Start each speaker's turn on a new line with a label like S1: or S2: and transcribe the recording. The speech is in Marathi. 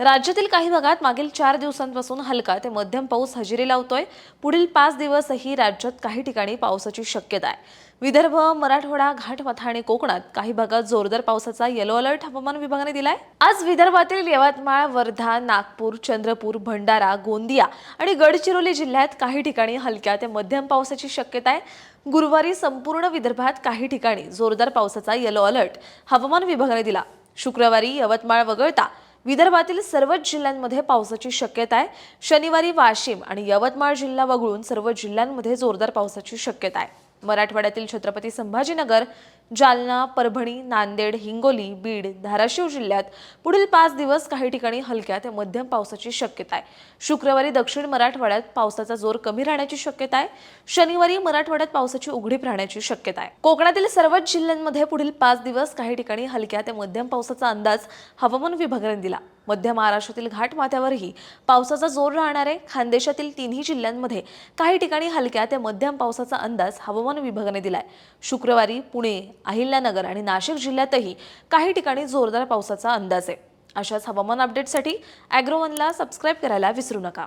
S1: राज्यातील काही भागात मागील चार दिवसांपासून हलका ते मध्यम पाऊस हजेरी लावतोय. पुढील पाच दिवसही राज्यात काही ठिकाणी पावसाची शक्यता आहे. विदर्भ मराठवाडा घाटमाथा आणि कोकणात काही भागात जोरदार पावसाचा येलो अलर्ट हवामान विभागाने दिलाय. आज विदर्भातील यवतमाळ वर्धा नागपूर चंद्रपूर भंडारा गोंदिया आणि गडचिरोली जिल्ह्यात काही ठिकाणी हलक्या ते मध्यम पावसाची शक्यता आहे. गुरुवारी संपूर्ण विदर्भात काही ठिकाणी जोरदार पावसाचा येलो अलर्ट हवामान विभागाने दिला. शुक्रवारी यवतमाळ वगळता विदर्भातील सर्वच जिल्ह्यांमध्ये पावसाची शक्यता आहे. शनिवारी वाशिम आणि यवतमाळ जिल्हा वगळून सर्व जिल्ह्यांमध्ये जोरदार पावसाची शक्यता आहे. मराठवाड्यातील छत्रपती संभाजीनगर जालना परभणी नांदेड हिंगोली बीड धाराशिव जिल्ह्यात पुढील पाच दिवस काही ठिकाणी हलक्या ते मध्यम पावसाची शक्यता आहे. शुक्रवारी दक्षिण मराठवाड्यात पावसाचा जोर कमी राहण्याची शक्यता आहे. शनिवारी मराठवाड्यात पावसाची उघडीप राहण्याची शक्यता आहे. कोकणातील सर्वच जिल्ह्यांमध्ये पुढील पाच दिवस काही ठिकाणी हलक्या ते मध्यम पावसाचा अंदाज हवामान विभागाने दिला. मध्य महाराष्ट्रातील घाटमाथ्यावरही पावसाचा जोर राहणार आहे. खानदेशातील तिन्ही जिल्ह्यांमध्ये काही ठिकाणी हलक्या ते मध्यम पावसाचा अंदाज हवामान विभागाने दिलाय. शुक्रवारी पुणे अहिल्यानगर आणि नाशिक जिल्ह्यातही काही ठिकाणी जोरदार पावसाचा अंदाज आहे. अशाच हवामान अपडेटसाठी अॅग्रोवनला सबस्क्राईब करायला विसरू नका.